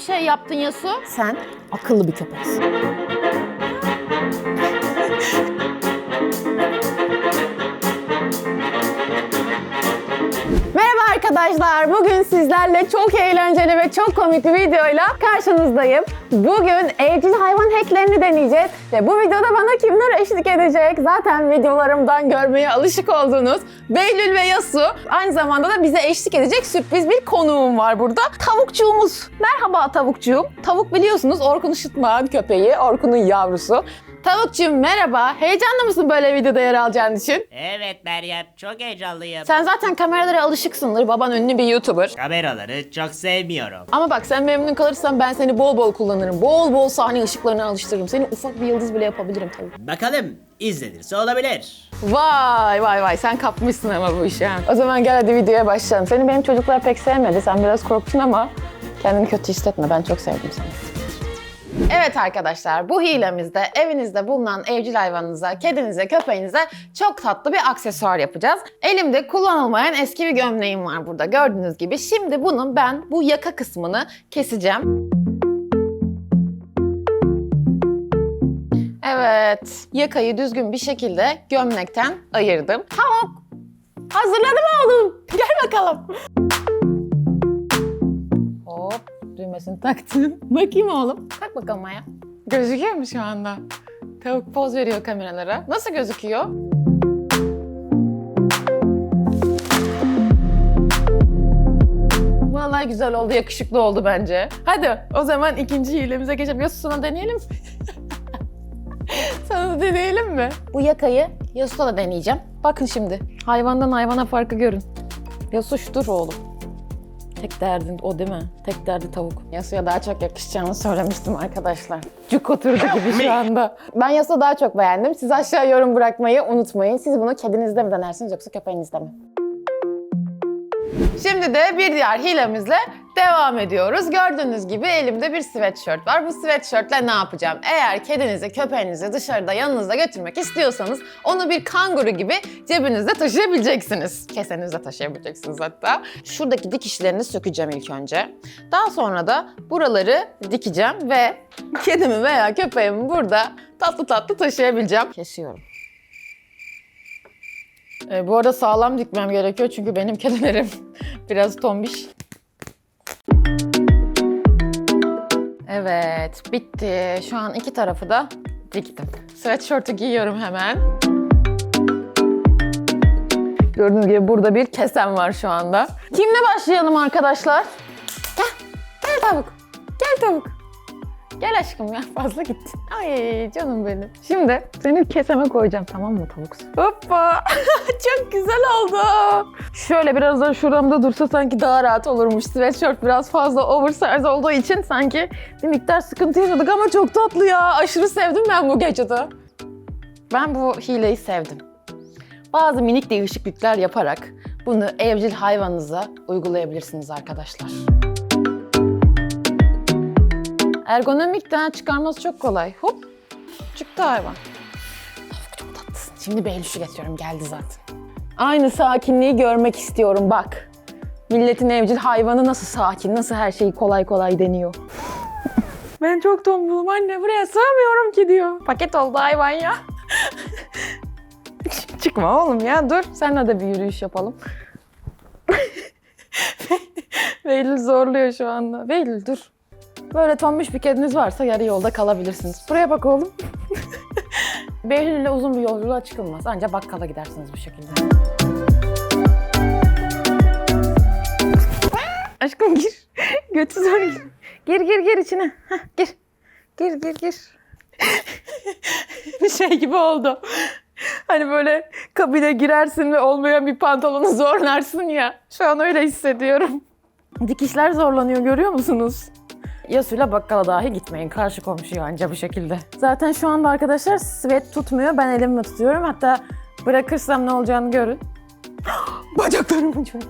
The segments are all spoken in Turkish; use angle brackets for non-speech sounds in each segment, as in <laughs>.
bir şey yaptın Yasu. Sen akıllı bir köpeksin. Arkadaşlar. Bugün sizlerle çok eğlenceli ve çok komik bir videoyla karşınızdayım. Bugün evcil hayvan hacklerini deneyeceğiz. Ve bu videoda bana kimler eşlik edecek? Zaten videolarımdan görmeye alışık olduğunuz Behlül ve Yasu. Aynı zamanda da bize eşlik edecek sürpriz bir konuğum var burada. Tavukçuğumuz. Merhaba tavukçuğum. Tavuk biliyorsunuz Orkun Işıtmağ'ın köpeği, Orkun'un yavrusu. Tavukçuğum merhaba. Heyecanlı mısın böyle videoda yer alacağın için? Evet Meryem çok heyecanlıyım. Sen zaten kameralara alışıksındır. Baban ünlü bir YouTuber. Kameraları çok sevmiyorum. Ama bak sen memnun kalırsan ben seni bol bol kullanırım. Bol bol sahne ışıklarına alıştırırım. Seni ufak bir yıldız bile yapabilirim tabii. Bakalım izlenirse olabilir. Vay vay vay sen kapmışsın ama bu işi ha. O zaman gel hadi videoya başlayalım. Seni benim çocuklar pek sevmedi. Sen biraz korktun ama kendini kötü hissetme. Ben çok sevdim seni. Evet arkadaşlar bu hilemizde evinizde bulunan evcil hayvanınıza, kedinize, köpeğinize çok tatlı bir aksesuar yapacağız. Elimde kullanılmayan eski bir gömleğim var burada gördüğünüz gibi. Şimdi bunun ben bu yaka kısmını keseceğim. Evet, yakayı düzgün bir şekilde gömlekten ayırdım. Tavuk, hazırladım oğlum. <laughs> Gel bakalım. Hop, düğmesini taktım. <laughs> Bakayım oğlum. Bakalım. Gözüküyor mu şu anda? Tavuk poz veriyor kameralara. Nasıl gözüküyor? Vallahi güzel oldu, yakışıklı oldu bence. Hadi o zaman ikinci hilemize geçelim. Yasu sana deneyelim mi? <laughs> sana da deneyelim mi? Bu yakayı Yasu'da da deneyeceğim. Bakın şimdi. Hayvandan hayvana farkı görün. Yasu dur oğlum. Tek derdin o değil mi? Tek derdi tavuk. Yasu'ya daha çok yakışacağını söylemiştim arkadaşlar. Cuk oturdu gibi şu anda. Ben Yasu'yu daha çok beğendim. Siz aşağı yorum bırakmayı unutmayın. Siz bunu kedinizde mi denersiniz yoksa köpeğinizde mi? Şimdi de bir diğer hilemizle devam ediyoruz. Gördüğünüz gibi elimde bir sweatshirt var. Bu sweatshirtle ne yapacağım? Eğer kedinizi, köpeğinizi dışarıda yanınızda götürmek istiyorsanız onu bir kanguru gibi cebinizde taşıyabileceksiniz. Kesenizde taşıyabileceksiniz hatta. Şuradaki dikişlerini sökeceğim ilk önce. Daha sonra da buraları dikeceğim ve kedimi veya köpeğimi burada tatlı tatlı taşıyabileceğim. Kesiyorum. E, bu arada sağlam dikmem gerekiyor çünkü benim kedilerim <laughs> biraz tombiş. Evet, bitti. Şu an iki tarafı da diktim. Sweatshirt'ü giyiyorum hemen. Gördüğünüz gibi burada bir kesem var şu anda. Kimle başlayalım arkadaşlar? Gel, gel tavuk. Gel tavuk. Gel aşkım ya <laughs> fazla gittin. Ay canım benim. Şimdi seni keseme koyacağım tamam mı tavuk? Hoppa. <laughs> Çok güzel oldu. Şöyle biraz da şuramda dursa sanki daha rahat olurmuş. Sweatshirt biraz fazla oversize olduğu için sanki bir miktar sıkıntı yaşadık ama çok tatlı ya. Aşırı sevdim ben bu gadget'ı. Ben bu hileyi sevdim. Bazı minik değişiklikler yaparak bunu evcil hayvanınıza uygulayabilirsiniz arkadaşlar. Ergonomik daha çıkarması çok kolay. Hop çıktı hayvan. Tavuk çok tatlısın. Şimdi Behlüş'ü getiriyorum geldi zaten. Aynı sakinliği görmek istiyorum bak. Milletin evcil hayvanı nasıl sakin, nasıl her şeyi kolay kolay deniyor. <laughs> ben çok tombulum anne buraya sığmıyorum ki diyor. Paket oldu hayvan ya. <laughs> Çıkma oğlum ya dur. Senle de bir yürüyüş yapalım. <laughs> Behlül zorluyor şu anda. Behlül dur. Böyle tombiş bir kediniz varsa yarı yolda kalabilirsiniz. Buraya bak oğlum. <laughs> Behlül ile uzun bir yolculuğa çıkılmaz. Ancak bakkala gidersiniz bu şekilde. Aşkım gir. <laughs> Götü zor gir. Gir gir gir içine. Heh, gir. Gir gir gir. bir <laughs> şey gibi oldu. Hani böyle kabine girersin ve olmayan bir pantolonu zorlarsın ya. Şu an öyle hissediyorum. Dikişler zorlanıyor görüyor musunuz? Yasuyla bakkala dahi gitmeyin. Karşı komşuya anca bu şekilde. Zaten şu anda arkadaşlar sweat tutmuyor. Ben elimle tutuyorum. Hatta bırakırsam ne olacağını görün. <gasps> Bacaklarım uçuyor.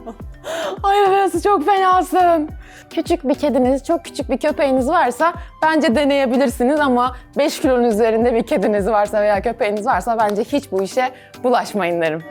Ay Yası çok fenasın. Küçük bir kediniz, çok küçük bir köpeğiniz varsa bence deneyebilirsiniz ama 5 kilonun üzerinde bir kediniz varsa veya köpeğiniz varsa bence hiç bu işe bulaşmayın derim.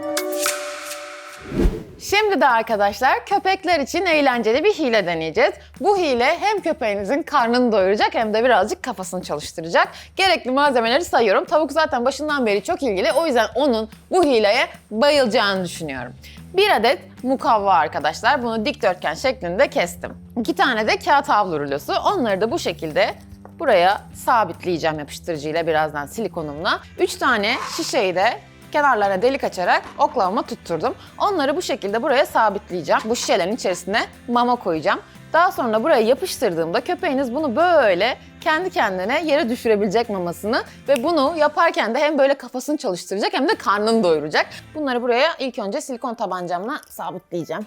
Şimdi de arkadaşlar köpekler için eğlenceli bir hile deneyeceğiz. Bu hile hem köpeğinizin karnını doyuracak hem de birazcık kafasını çalıştıracak. Gerekli malzemeleri sayıyorum. Tavuk zaten başından beri çok ilgili. O yüzden onun bu hileye bayılacağını düşünüyorum. Bir adet mukavva arkadaşlar. Bunu dikdörtgen şeklinde kestim. İki tane de kağıt havlu rulosu. Onları da bu şekilde buraya sabitleyeceğim yapıştırıcıyla birazdan silikonumla. Üç tane şişeyi de kenarlarına delik açarak oklavama tutturdum. Onları bu şekilde buraya sabitleyeceğim. Bu şişelerin içerisine mama koyacağım. Daha sonra buraya yapıştırdığımda köpeğiniz bunu böyle kendi kendine yere düşürebilecek mamasını ve bunu yaparken de hem böyle kafasını çalıştıracak hem de karnını doyuracak. Bunları buraya ilk önce silikon tabancamla sabitleyeceğim.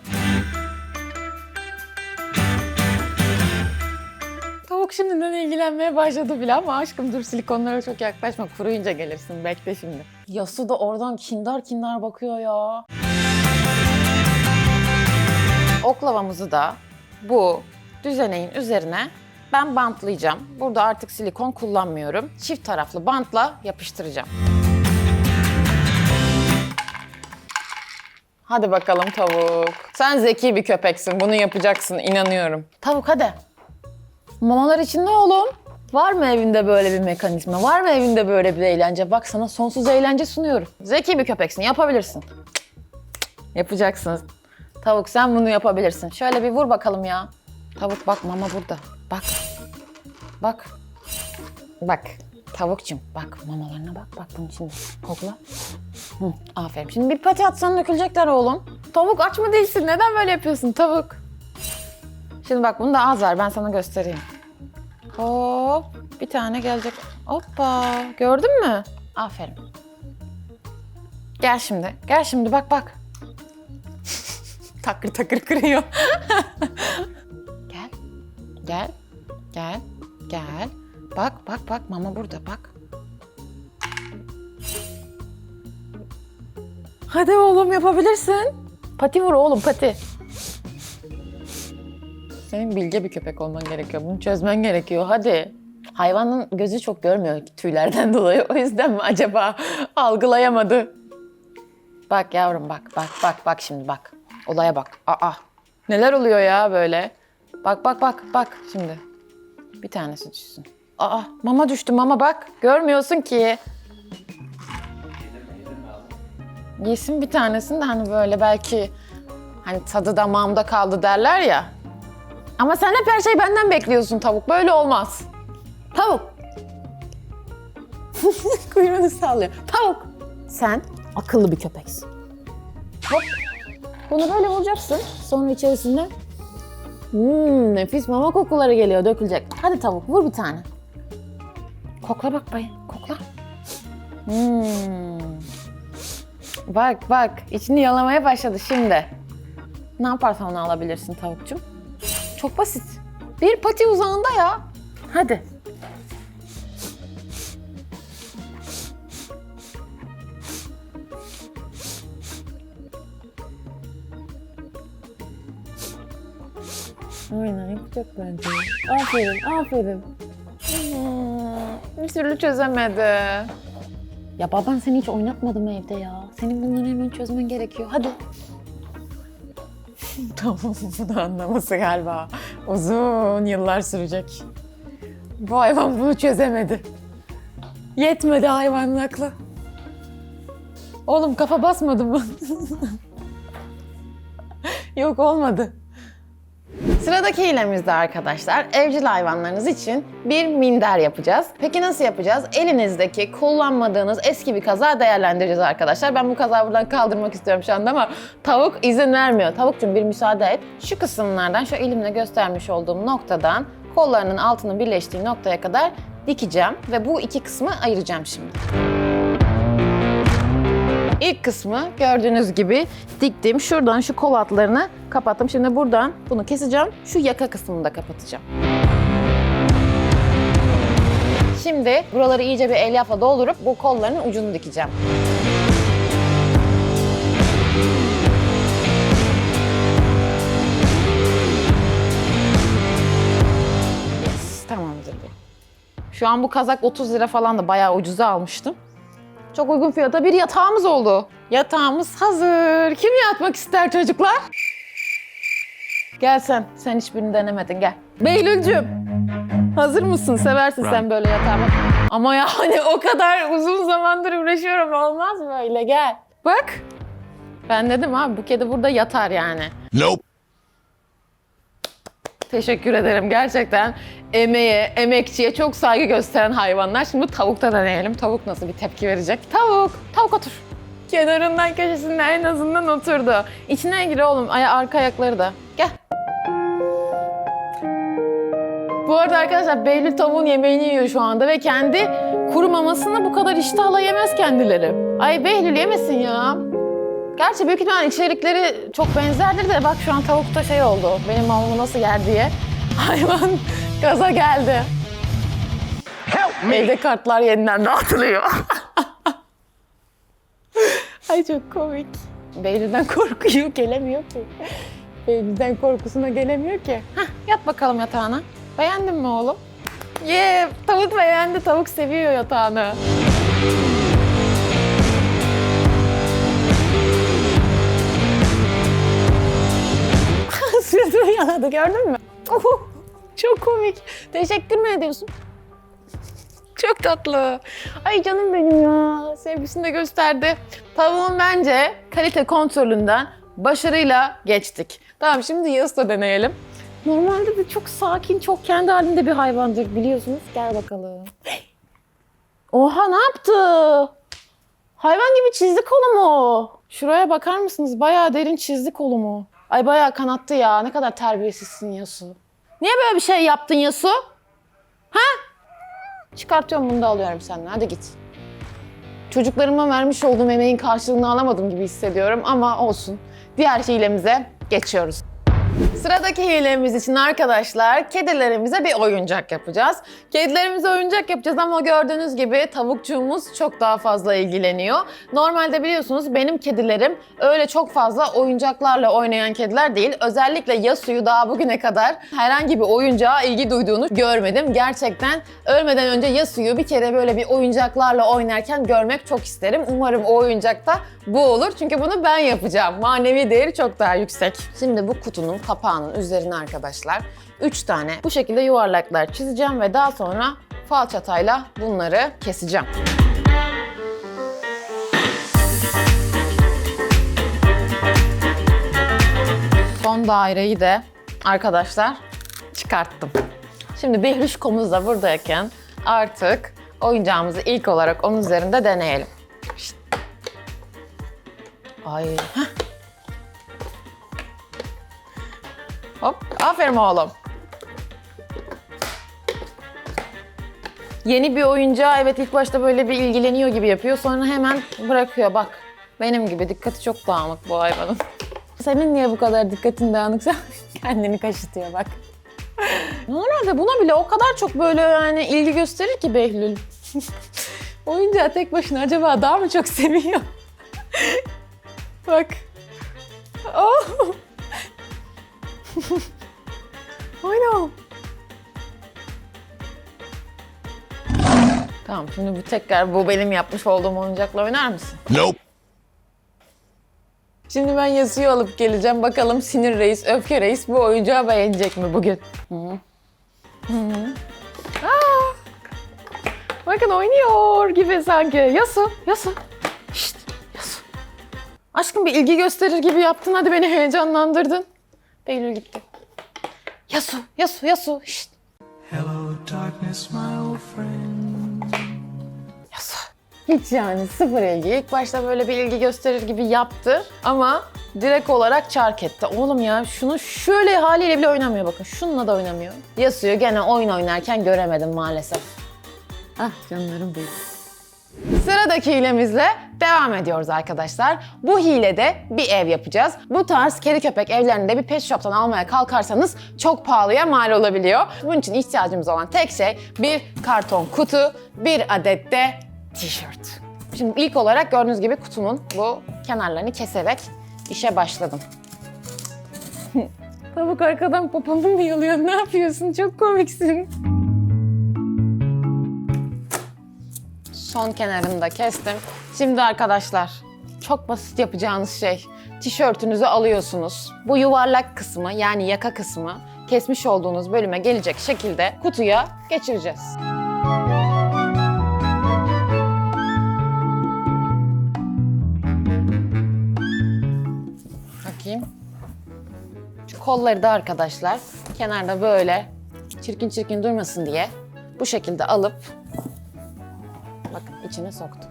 Tavuk şimdiden ilgilenmeye başladı bile ama aşkım dur silikonlara çok yaklaşma kuruyunca gelirsin bekle şimdi. Yasu da oradan kindar kindar bakıyor ya. Oklavamızı da bu düzeneğin üzerine ben bantlayacağım. Burada artık silikon kullanmıyorum. Çift taraflı bantla yapıştıracağım. Hadi bakalım tavuk. Sen zeki bir köpeksin. Bunu yapacaksın. inanıyorum. Tavuk hadi. Mamalar için ne oğlum? Var mı evinde böyle bir mekanizma? Var mı evinde böyle bir eğlence? Bak sana sonsuz eğlence sunuyorum. Zeki bir köpeksin, yapabilirsin. Yapacaksın. Tavuk sen bunu yapabilirsin. Şöyle bir vur bakalım ya. Tavuk bak mama burada. Bak. Bak. Bak. Tavukçum bak mamalarına bak. Bak bunun içinde. Kokla. Hı, aferin. Şimdi bir pati atsan dökülecekler oğlum. Tavuk aç mı değilsin? Neden böyle yapıyorsun tavuk? Şimdi bak bunu da az ver ben sana göstereyim. Hop bir tane gelecek. Hoppa gördün mü? Aferin. Gel şimdi. Gel şimdi bak bak. takır takır kırıyor. gel. Gel. Gel. Gel. Bak bak bak mama burada bak. Hadi oğlum yapabilirsin. Pati vur oğlum pati. Senin bilge bir köpek olman gerekiyor. Bunu çözmen gerekiyor. Hadi. Hayvanın gözü çok görmüyor tüylerden <laughs> dolayı. O yüzden mi acaba algılayamadı? Bak yavrum bak bak bak bak şimdi bak. Olaya bak. Aa. Neler oluyor ya böyle? Bak bak bak bak şimdi. Bir tanesi düşsün. Aa mama düştü mama bak. Görmüyorsun ki. Yesin bir tanesini de hani böyle belki hani tadı damağımda kaldı derler ya. Ama sen hep her şeyi benden bekliyorsun tavuk. Böyle olmaz. Tavuk. <laughs> Kuyruğunu sallıyor. Tavuk. Sen akıllı bir köpeksin. Hop. Bunu böyle vuracaksın. Sonra içerisinde hmm, nefis mama kokuları geliyor dökülecek. Hadi tavuk vur bir tane. Kokla bak bay. Kokla. Hmm. Bak bak içini yalamaya başladı şimdi. Ne yaparsan onu alabilirsin tavukçum. Çok basit. Bir pati uzağında ya. Hadi. Aynen yapacak bence. Aferin, aferin. Hmm, bir türlü çözemedi. Ya baban seni hiç oynatmadı mı evde ya? Senin bunları hemen çözmen gerekiyor. Hadi. Bunu anlaması galiba uzun yıllar sürecek. Bu hayvan bunu çözemedi. Yetmedi hayvanın aklı. Oğlum kafa basmadı mı? <laughs> Yok olmadı. Sıradaki hilemizde arkadaşlar evcil hayvanlarınız için bir minder yapacağız. Peki nasıl yapacağız? Elinizdeki kullanmadığınız eski bir kaza değerlendireceğiz arkadaşlar. Ben bu kazağı buradan kaldırmak istiyorum şu anda ama tavuk izin vermiyor. Tavukcuğum bir müsaade et. Şu kısımlardan şu elimle göstermiş olduğum noktadan kollarının altının birleştiği noktaya kadar dikeceğim ve bu iki kısmı ayıracağım şimdi. İlk kısmı gördüğünüz gibi diktim. Şuradan şu kol altlarını kapattım. Şimdi buradan bunu keseceğim. Şu yaka kısmını da kapatacağım. Şimdi buraları iyice bir elyafla doldurup bu kolların ucunu dikeceğim. Tamamdır bu. Şu an bu kazak 30 lira falan da bayağı ucuza almıştım. Çok uygun fiyata bir yatağımız oldu. Yatağımız hazır. Kim yatmak ister çocuklar? Gel sen. Sen hiçbirini denemedin gel. Beylül'cüm. Hazır mısın? Seversin sen böyle yatağımı. Ama yani o kadar uzun zamandır uğraşıyorum. Olmaz böyle gel. Bak. Ben dedim abi bu kedi burada yatar yani. Nope. Teşekkür ederim gerçekten. Emeğe, emekçiye çok saygı gösteren hayvanlar. Şimdi tavukta deneyelim. Tavuk nasıl bir tepki verecek? Tavuk, tavuk otur. Kenarından köşesinden en azından oturdu. İçine gir oğlum, Ay arka ayakları da. Gel. Bu arada arkadaşlar Behlül tavuğun yemeğini yiyor şu anda ve kendi kuru mamasını bu kadar iştahla yemez kendileri. Ay Behlül yemesin ya. Gerçi büyük ihtimal içerikleri çok benzerdir de bak şu an tavukta şey oldu. Benim mamamı nasıl yer diye. <laughs> Hayvan gaza geldi. Evde kartlar yeniden dağıtılıyor. <laughs> Ay çok komik. Beylül'den korkuyor, gelemiyor ki. Beylül'den korkusuna gelemiyor ki. Hah, yat bakalım yatağına. Beğendin mi oğlum? Ye, tavuk beğendi, tavuk seviyor yatağını. <laughs> Sırtımı yaladı gördün mü? Oho, çok komik. Teşekkür mü ediyorsun? Çok tatlı. Ay canım benim ya. Sevgisini de gösterdi. Tavuğun bence kalite kontrolünden başarıyla geçtik. Tamam şimdi Yağız da deneyelim. Normalde de çok sakin, çok kendi halinde bir hayvancık biliyorsunuz. Gel bakalım. Oha ne yaptı? Hayvan gibi çizdi kolumu. Şuraya bakar mısınız? Bayağı derin çizdi kolumu. Ay bayağı kanattı ya. Ne kadar terbiyesizsin Yasu. Niye böyle bir şey yaptın Yasu? Ha? Çıkartıyorum bunu da alıyorum senden. Hadi git. Çocuklarıma vermiş olduğum emeğin karşılığını alamadım gibi hissediyorum ama olsun. Diğer hilemize geçiyoruz. Sıradaki hilemiz için arkadaşlar kedilerimize bir oyuncak yapacağız. Kedilerimize oyuncak yapacağız ama gördüğünüz gibi tavukçuğumuz çok daha fazla ilgileniyor. Normalde biliyorsunuz benim kedilerim öyle çok fazla oyuncaklarla oynayan kediler değil. Özellikle Yasu'yu daha bugüne kadar herhangi bir oyuncağa ilgi duyduğunu görmedim. Gerçekten ölmeden önce Yasu'yu bir kere böyle bir oyuncaklarla oynarken görmek çok isterim. Umarım o oyuncakta bu olur. Çünkü bunu ben yapacağım. Manevi değeri çok daha yüksek. Şimdi bu kutunun kapağının üzerine arkadaşlar 3 tane bu şekilde yuvarlaklar çizeceğim ve daha sonra falçatayla bunları keseceğim. Son daireyi de arkadaşlar çıkarttım. Şimdi Behrüşkomuz da buradayken artık oyuncağımızı ilk olarak onun üzerinde deneyelim. Şşt. Ay. heh. Hop. Aferin oğlum. Yeni bir oyuncağa evet ilk başta böyle bir ilgileniyor gibi yapıyor. Sonra hemen bırakıyor bak. Benim gibi dikkati çok dağınık bu hayvanın. Senin niye bu kadar dikkatin dağınıksa <laughs> kendini kaşıtıyor bak. Normalde buna bile o kadar çok böyle yani ilgi gösterir ki Behlül. <laughs> Oyuncağı tek başına acaba daha mı çok seviyor? <laughs> bak. Oh. Aynen. Tamam şimdi bu tekrar bu benim yapmış olduğum oyuncakla oynar mısın? Nope. Şimdi ben Yasu'yu alıp geleceğim. Bakalım Sinir Reis, Öfke Reis bu oyuncağı beğenecek mi bugün? Hı -hı. Hı -hı. Aa! Bakın oynuyor gibi sanki. Yasu, Yasu. Şşt, Yasu. Aşkım bir ilgi gösterir gibi yaptın. Hadi beni heyecanlandırdın. Beylül gitti. Yasu, Yasu, Yasu. Şşt. Hello, darkness, my old friend. Yasu. Hiç yani sıfır ilgi. İlk başta böyle bir ilgi gösterir gibi yaptı ama direkt olarak çark etti. Oğlum ya şunu şöyle haliyle bile oynamıyor bakın. Şununla da oynamıyor. Yasu'yu gene oyun oynarken göremedim maalesef. Ah canlarım benim. Sıradaki hilemizle devam ediyoruz arkadaşlar. Bu hilede bir ev yapacağız. Bu tarz kedi köpek evlerinde bir pet shop'tan almaya kalkarsanız çok pahalıya mal olabiliyor. Bunun için ihtiyacımız olan tek şey bir karton kutu, bir adet de tişört. Şimdi ilk olarak gördüğünüz gibi kutunun bu kenarlarını keserek işe başladım. Tavuk arkadan popomu mu yalıyor? Ne yapıyorsun? Çok komiksin. Son kenarını da kestim. Şimdi arkadaşlar çok basit yapacağınız şey. Tişörtünüzü alıyorsunuz. Bu yuvarlak kısmı yani yaka kısmı kesmiş olduğunuz bölüme gelecek şekilde kutuya geçireceğiz. Bakayım. Şu kolları da arkadaşlar kenarda böyle çirkin çirkin durmasın diye bu şekilde alıp içine soktum.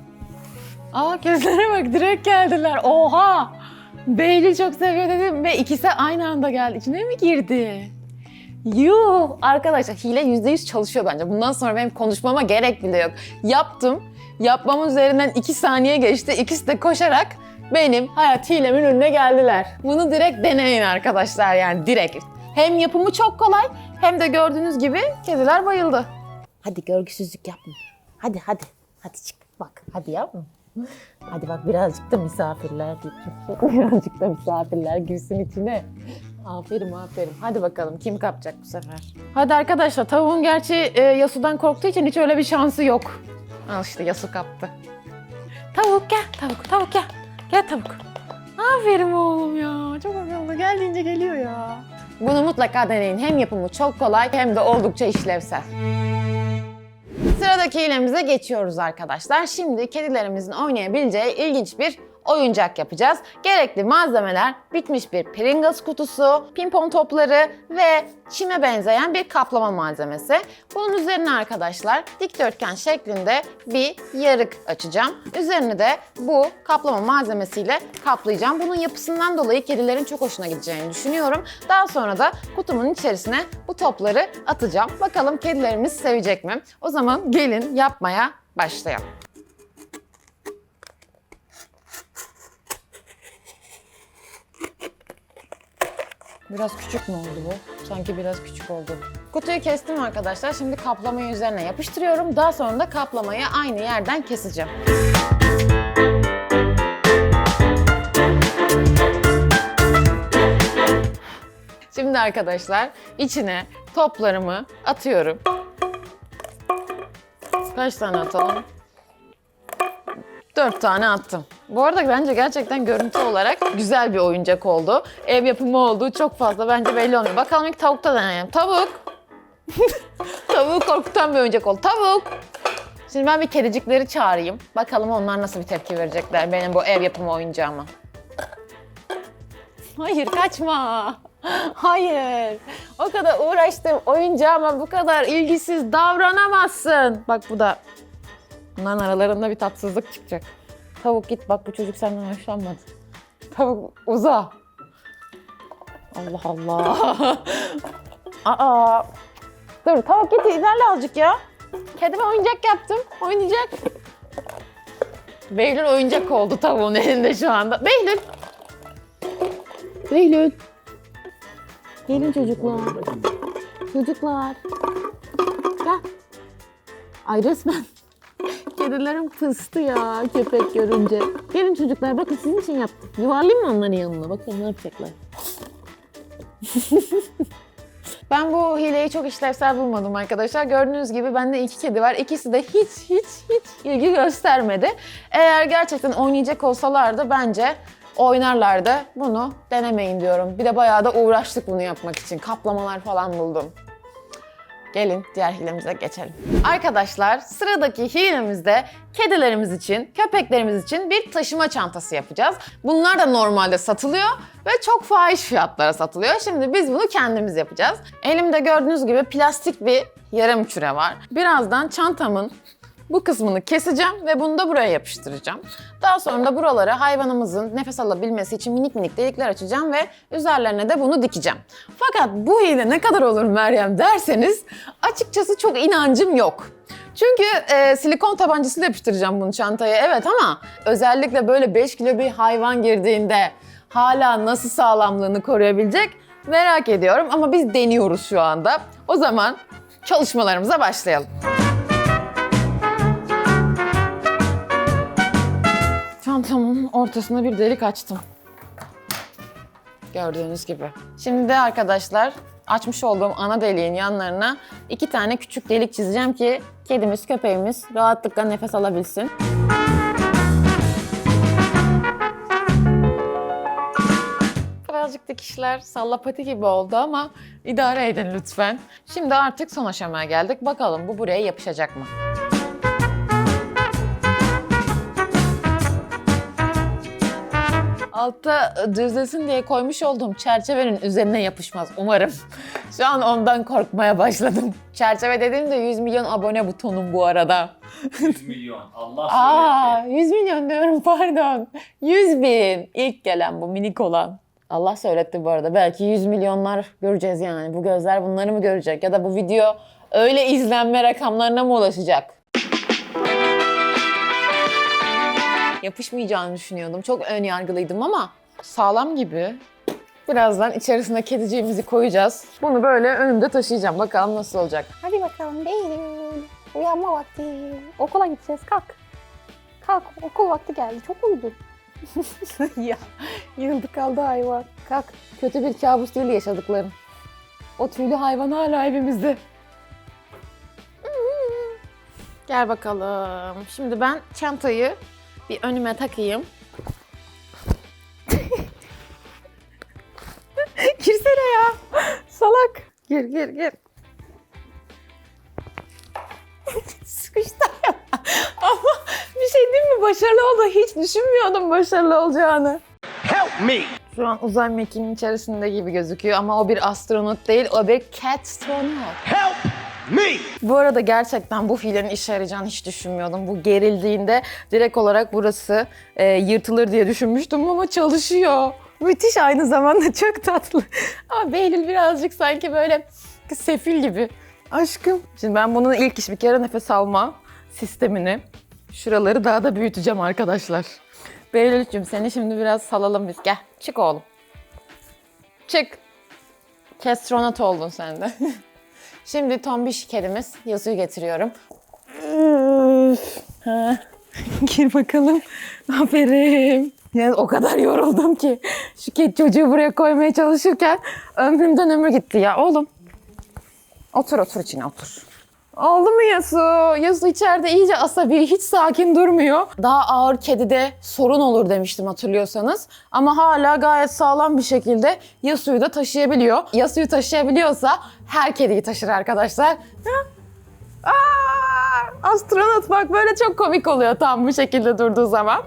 Aa gözlere bak direkt geldiler. Oha! Beyli çok seviyor dedim ve ikisi aynı anda geldi. İçine mi girdi? Yuh! Arkadaşlar hile %100 çalışıyor bence. Bundan sonra benim konuşmama gerek bile yok. Yaptım. Yapmamın üzerinden 2 saniye geçti. İkisi de koşarak benim hayat hilemin önüne geldiler. Bunu direkt deneyin arkadaşlar yani direkt. Hem yapımı çok kolay hem de gördüğünüz gibi kediler bayıldı. Hadi görgüsüzlük yapma. Hadi hadi. Hadi çık bak. Hadi yapma. Hadi bak birazcık da misafirler <laughs> birazcık da misafirler girsin içine. Aferin aferin. Hadi bakalım kim kapacak bu sefer? Hadi arkadaşlar tavuğun gerçi e, Yasu'dan korktuğu için hiç öyle bir şansı yok. Al işte Yasu kaptı. Tavuk gel tavuk tavuk gel. Gel tavuk. Aferin oğlum ya. Çok akıllı. Geldiğince geliyor ya. Bunu mutlaka deneyin. Hem yapımı çok kolay hem de oldukça işlevsel. Sıradaki hilemize geçiyoruz arkadaşlar. Şimdi kedilerimizin oynayabileceği ilginç bir oyuncak yapacağız. Gerekli malzemeler bitmiş bir Pringles kutusu, pimpon topları ve çime benzeyen bir kaplama malzemesi. Bunun üzerine arkadaşlar dikdörtgen şeklinde bir yarık açacağım. Üzerini de bu kaplama malzemesiyle kaplayacağım. Bunun yapısından dolayı kedilerin çok hoşuna gideceğini düşünüyorum. Daha sonra da kutumun içerisine bu topları atacağım. Bakalım kedilerimiz sevecek mi? O zaman gelin yapmaya başlayalım. Biraz küçük mü oldu bu? Sanki biraz küçük oldu. Kutuyu kestim arkadaşlar. Şimdi kaplamayı üzerine yapıştırıyorum. Daha sonra da kaplamayı aynı yerden keseceğim. Şimdi arkadaşlar içine toplarımı atıyorum. Kaç tane atalım? Dört tane attım. Bu arada bence gerçekten görüntü olarak güzel bir oyuncak oldu. Ev yapımı olduğu çok fazla bence belli olmuyor. Bakalım ilk tavukta deneyelim. Tavuk. <laughs> Tavuğu korkutan bir oyuncak oldu. Tavuk. Şimdi ben bir kedicikleri çağırayım. Bakalım onlar nasıl bir tepki verecekler benim bu ev yapımı oyuncağıma. Hayır kaçma. Hayır. O kadar uğraştım oyuncağıma bu kadar ilgisiz davranamazsın. Bak bu da Bunların aralarında bir tatsızlık çıkacak. Tavuk git bak bu çocuk senden hoşlanmadı. Tavuk uza. Allah Allah. <laughs> Aa. Dur tavuk git ilerle azıcık ya. Kedime oyuncak yaptım. Oynayacak. Behlül oyuncak oldu tavuğun elinde şu anda. Behlül. Behlül. Gelin çocuklar. Çocuklar. Gel. Ay resmen Kedilerim tıstı ya köpek görünce. Gelin çocuklar bakın sizin için yaptım. Yuvarlayayım mı onların yanına? Bakın ne yapacaklar. <laughs> ben bu hileyi çok işlevsel bulmadım arkadaşlar. Gördüğünüz gibi bende iki kedi var. İkisi de hiç hiç hiç ilgi göstermedi. Eğer gerçekten oynayacak olsalardı bence oynarlardı. Bunu denemeyin diyorum. Bir de bayağı da uğraştık bunu yapmak için. Kaplamalar falan buldum. Gelin diğer hilemize geçelim. Arkadaşlar sıradaki hilemizde kedilerimiz için, köpeklerimiz için bir taşıma çantası yapacağız. Bunlar da normalde satılıyor ve çok fahiş fiyatlara satılıyor. Şimdi biz bunu kendimiz yapacağız. Elimde gördüğünüz gibi plastik bir yarım küre var. Birazdan çantamın bu kısmını keseceğim ve bunu da buraya yapıştıracağım. Daha sonra da buralara hayvanımızın nefes alabilmesi için minik minik delikler açacağım ve üzerlerine de bunu dikeceğim. Fakat bu hile ne kadar olur Meryem derseniz açıkçası çok inancım yok. Çünkü e, silikon tabancasıyla yapıştıracağım bunu çantaya evet ama özellikle böyle 5 kilo bir hayvan girdiğinde hala nasıl sağlamlığını koruyabilecek merak ediyorum ama biz deniyoruz şu anda. O zaman çalışmalarımıza başlayalım. Çantamın ortasına bir delik açtım. Gördüğünüz gibi. Şimdi de arkadaşlar açmış olduğum ana deliğin yanlarına iki tane küçük delik çizeceğim ki kedimiz, köpeğimiz rahatlıkla nefes alabilsin. Birazcık dikişler sallapati gibi oldu ama idare edin lütfen. Şimdi artık son aşamaya geldik. Bakalım bu buraya yapışacak mı? Altta düzlesin diye koymuş olduğum çerçevenin üzerine yapışmaz umarım. <laughs> Şu an ondan korkmaya başladım. Çerçeve dediğimde 100 milyon abone butonum bu arada. 100 <laughs> milyon. Allah Aa, söyletti. 100 milyon diyorum <laughs> pardon. 100 bin. İlk gelen bu minik olan. Allah söyletti bu arada. Belki 100 milyonlar göreceğiz yani. Bu gözler bunları mı görecek? Ya da bu video öyle izlenme rakamlarına mı ulaşacak? Yapışmayacağını düşünüyordum. Çok ön yargılıydım ama sağlam gibi. Birazdan içerisine kediciğimizi koyacağız. Bunu böyle önümde taşıyacağım. Bakalım nasıl olacak. Hadi bakalım değilim. Uyanma vakti. Okula gideceğiz. Kalk. Kalk. Okul vakti geldi. Çok uyudun. <laughs> ya yıldı kaldı hayvan. Kalk. Kötü bir kabus değil yaşadıklarım. O tüylü hayvan hala evimizde. <laughs> Gel bakalım. Şimdi ben çantayı bir önüme takayım. <laughs> Girsene ya. Salak. Gir gir gir. <laughs> Sıkıştı ya. <laughs> Ama bir şey değil mi? Başarılı oldu. Hiç düşünmüyordum başarılı olacağını. Help me! Şu an uzay mekiğinin içerisinde gibi gözüküyor ama o bir astronot değil, o bir catastronot. Help me! Bu arada gerçekten bu fiilin işe yarayacağını hiç düşünmüyordum. Bu gerildiğinde direkt olarak burası e, yırtılır diye düşünmüştüm ama çalışıyor. Müthiş aynı zamanda çok tatlı. <laughs> Ama Behlül birazcık sanki böyle sefil gibi. Aşkım. Şimdi ben bunun ilk iş bir kere nefes alma sistemini şuraları daha da büyüteceğim arkadaşlar. Behlül'cüm seni şimdi biraz salalım biz. Gel çık oğlum. Çık. Kestronat oldun sen de. <laughs> Şimdi tombiş kedimiz yazıyı getiriyorum. <laughs> Gir bakalım. Aferin. Yani o kadar yoruldum ki şu kedi çocuğu buraya koymaya çalışırken ömrümden ömür gitti ya oğlum. Otur otur içine otur. Oldu mu Yasu? Yasu içeride iyice asabi, hiç sakin durmuyor. Daha ağır kedide sorun olur demiştim hatırlıyorsanız. Ama hala gayet sağlam bir şekilde Yasu'yu da taşıyabiliyor. Yasu'yu taşıyabiliyorsa her kediyi taşır arkadaşlar. Astronot bak böyle çok komik oluyor tam bu şekilde durduğu zaman.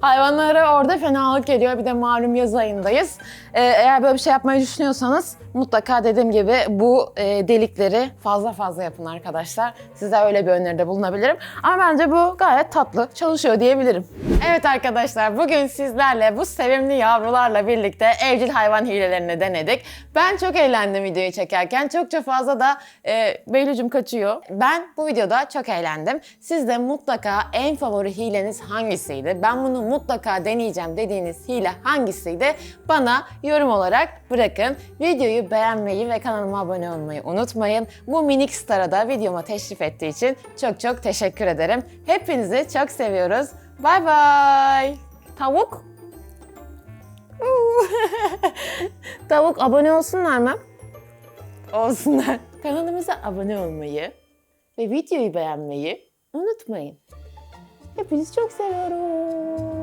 Hayvanlara orada fenalık geliyor. Bir de malum yaz ayındayız. Ee, eğer böyle bir şey yapmayı düşünüyorsanız mutlaka dediğim gibi bu e, delikleri fazla fazla yapın arkadaşlar. Size öyle bir öneride bulunabilirim. Ama bence bu gayet tatlı. Çalışıyor diyebilirim. Evet arkadaşlar bugün sizlerle bu sevimli yavrularla birlikte evcil hayvan hilelerini denedik. Ben çok eğlendim videoyu çekerken. Çokça fazla da e, Beylül'cüm kaçıyor. Ben bu videoda çok eğlendim. Siz de mutlaka en favori hileniz hangisiydi? Ben bunu mutlaka deneyeceğim dediğiniz hile hangisiydi? Bana yorum olarak bırakın. Videoyu beğenmeyi ve kanalıma abone olmayı unutmayın. Bu minik stara da videoma teşrif ettiği için çok çok teşekkür ederim. Hepinizi çok seviyoruz. Bay bay. Tavuk. <laughs> Tavuk abone olsunlar mı? Olsunlar. Kanalımıza abone olmayı ve videoyu beğenmeyi unutmayın. Hepinizi çok seviyorum.